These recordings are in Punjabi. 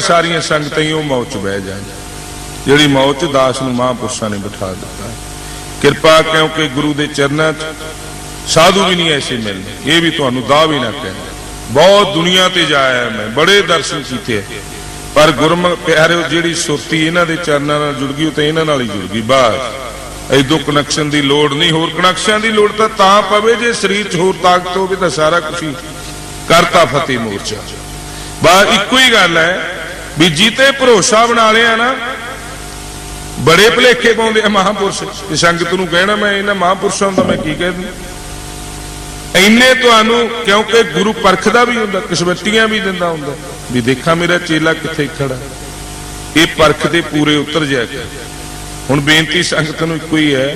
ਸਾਰੀਆਂ ਸੰਗਤਾਂ ਹੀ ਉਹ ਮੌਤ ਚ ਬਹਿ ਜਾਣ। ਜਿਹੜੀ ਮੌਤ ਚ ਦਾਸ ਨੂੰ ਮਹਾਂਪੁਰਸ਼ਾਂ ਨੇ ਬਿਠਾ ਦਿੱਤਾ। ਕਿਰਪਾ ਕਿਉਂਕਿ ਗੁਰੂ ਦੇ ਚਰਨਾਂ 'ਚ ਸਾਧੂ ਵੀ ਨਹੀਂ ਐਸੇ ਮਿਲਦੇ। ਇਹ ਵੀ ਤੁਹਾਨੂੰ ਦਾ ਵੀ ਨਾ ਕਹਿ ਬਹੁਤ ਦੁਨੀਆ ਤੇ ਜਾਇਆ ਮੈਂ, ਬੜੇ ਦਰਸ਼ਨ ਕੀਤੇ। ਪਰ ਗੁਰਮੁਖ ਪਿਆਰਿਓ, ਜਿਹੜੀ ਸੁਰਤੀ ਇਹਨਾਂ ਦੇ ਚਰਨਾਂ ਨਾਲ ਜੁੜ ਗਈ, ਉਹ ਤਾਂ ਇਹਨਾਂ ਨਾਲ ਹੀ ਜੁੜ ਗਈ, ਬਾਸ। ਐਦੋ ਕਨੈਕਸ਼ਨ ਦੀ ਲੋੜ ਨਹੀਂ। ਹੋਰ ਕਨੈਕਸ਼ਨ ਦੀ ਲੋੜ ਤਾਂ ਤਾਂ ਪਵੇ, ਜੇ ਸਰੀਰ 'ਚ ਹੋਰ ਤਾਕਤ ਹੋਵੇ ਤਾਂ ਸਾਰਾ ਕੁਝ ਕਰਤਾ ਫਤਿਹ ਮੋਰਚਾ। ਬਸ ਇੱਕੋ ਹੀ ਗੱਲ ਹੈ ਵੀ ਜੀਤੇ ਭਰੋਸਾ ਬਣਾ ਲਿਆ ਨਾ, ਬੜੇ ਭਲੇਖੇ ਪਾਉਂਦੇ ਆ ਮਹਾਪੁਰਸ਼। ਤੇ ਸੰਗਤ ਨੂੰ ਕਹਿਣਾ, ਮੈਂ ਇਹਨਾਂ ਮਹਾਪੁਰਸ਼ਾਂ ਦਾ ਮੈਂ ਕੀ ਕਹਿ ਇੰਨੇ ਤੁਹਾਨੂੰ, ਕਿਉਂਕਿ ਗੁਰੂ ਪਰਖਦਾ ਵੀ ਹੁੰਦਾ, ਕਿਸਮਤੀਆਂ ਵੀ ਦਿੰਦਾ ਹੁੰਦਾ, ਵੀ ਦੇਖਾਂ ਮੇਰਾ ਚੇਲਾ ਕਿੱਥੇ ਖੜਾ। ਇਹ ਪਰਖ ਦੇ ਪੂਰੇ ਉਤਰ ਜਾ ਕੇ ਹੁਣ ਬੇਨਤੀ ਸੰਗਤ ਨੂੰ ਇੱਕੋ ਹੀ ਹੈ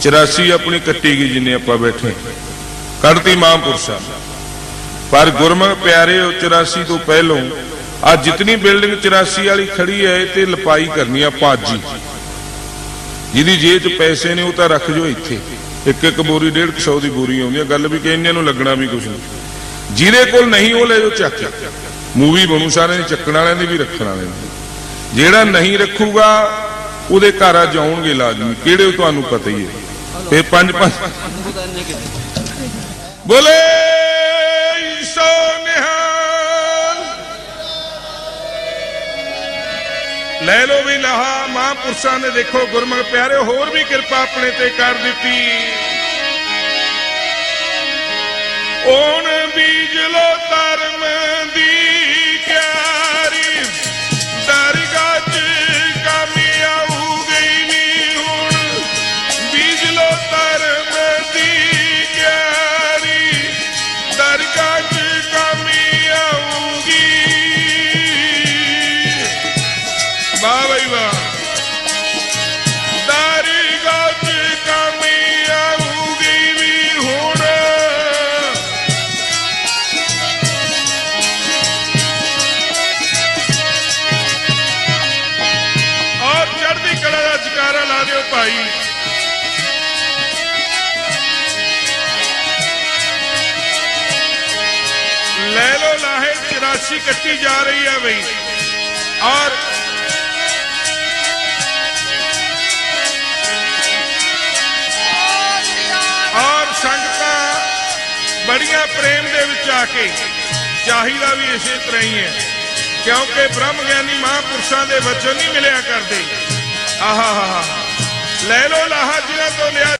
84 ਆਪਣੀ ਕੱਟੀ ਗਈ ਜਿੰਨੇ ਆਪਾਂ ਬੈਠੇ ਕੱਢਤੀ ਮਹਾਂਪੁਰਸ਼ਾਂ। ਪਰ ਗੁਰਮੁਖ ਪਿਆਰੇ, ਉਹ 84 ਤੋਂ ਪਹਿਲੋਂ ਆ ਜਿਤਨੀ ਬਿਲਡਿੰਗ 84 ਵਾਲੀ ਖੜੀ ਹੈ ਤੇ ਲਪਾਈ ਕਰਨੀ ਆ ਪਾਜੀ ਜਿਹਦੀ ਜੇਬ 'ਚ ਪੈਸੇ ਨੇ, ਉਹ ਤਾਂ ਰੱਖ ਜੋ ਇੱਥੇ। ਇੱਕ ਇੱਕ ਬੋਰੀ 150 ਦੀ ਬੋਰੀ ਆਉਂਦੀ ਆ। ਗੱਲ ਵੀ ਕਿ ਇੰਨੇ ਨੂੰ ਲੱਗਣਾ ਵੀ ਕੁਝ ਨਹੀਂ। ਜਿਹਦੇ ਕੋਲ ਨਹੀਂ, ਉਹ ਲੈ ਜੋ ਚੱਕ ਮੂਵੀ ਬਣੂ, ਸਾਰਿਆਂ ਦੇ ਚੱਕਣ ਵਾਲਿਆਂ ਨੇ ਵੀ ਰੱਖਣ ਵਾਲਿਆਂ ਦੀ। ਜਿਹੜਾ ਨਹੀਂ ਰੱਖੂਗਾ, ਉਹਦੇ ਘਰ ਆ ਜਾਉਣਗੇ ਲਾਜ਼ਮੀ। ਕਿਹੜੇ ਤੁਹਾਨੂੰ ਪਤਾ ਹੀ ਹੈ। ਤੇ ਪੰਜ ਪੰਜ ਬੋਲੇ! ਲੈ ਲੋ ਵੀ ਲਹਾ ਮਹਾਂਪੁਰਸ਼ਾਂ ਨੇ ਦੇਖੋ ਗੁਰਮੁਖ ਪਿਆਰੇ ਹੋਰ ਵੀ ਕਿਰਪਾ ਆਪਣੇ ਤੇ ਕਰ ਦਿੱਤੀ। ਓਣ ਬੀਜ ਲੋ ਲਾ ਦਿਓ ਭਾਈ। ਲੈ ਲੋ ਲਾਹੇ 84 ਕੱਟੀ ਜਾ ਰਹੀ ਹੈ ਬਈ। ਔਰ ਔਰ ਸੰਗਤਾਂ ਬੜੀਆਂ ਪ੍ਰੇਮ ਦੇ ਵਿੱਚ ਆ ਕੇ ਚਾਹੀਦਾ ਵੀ ਇਸੇ ਤਰ੍ਹਾਂ ਹੀ ਹੈ। ਕਿਉਂਕਿ ਬ੍ਰਹਮ ਗਿਆਨੀ ਮਹਾਂਪੁਰਸ਼ਾਂ ਦੇ ਵਚਨ ਨਹੀਂ ਮਿਲਿਆ ਕਰਦੇ। ਆਹਾ ਹਾ ਹਾ ਲੈ ਲੋ ਲਾਹਾ ਜਿਨ੍ਹਾਂ ਤੋਂ ਲਿਆ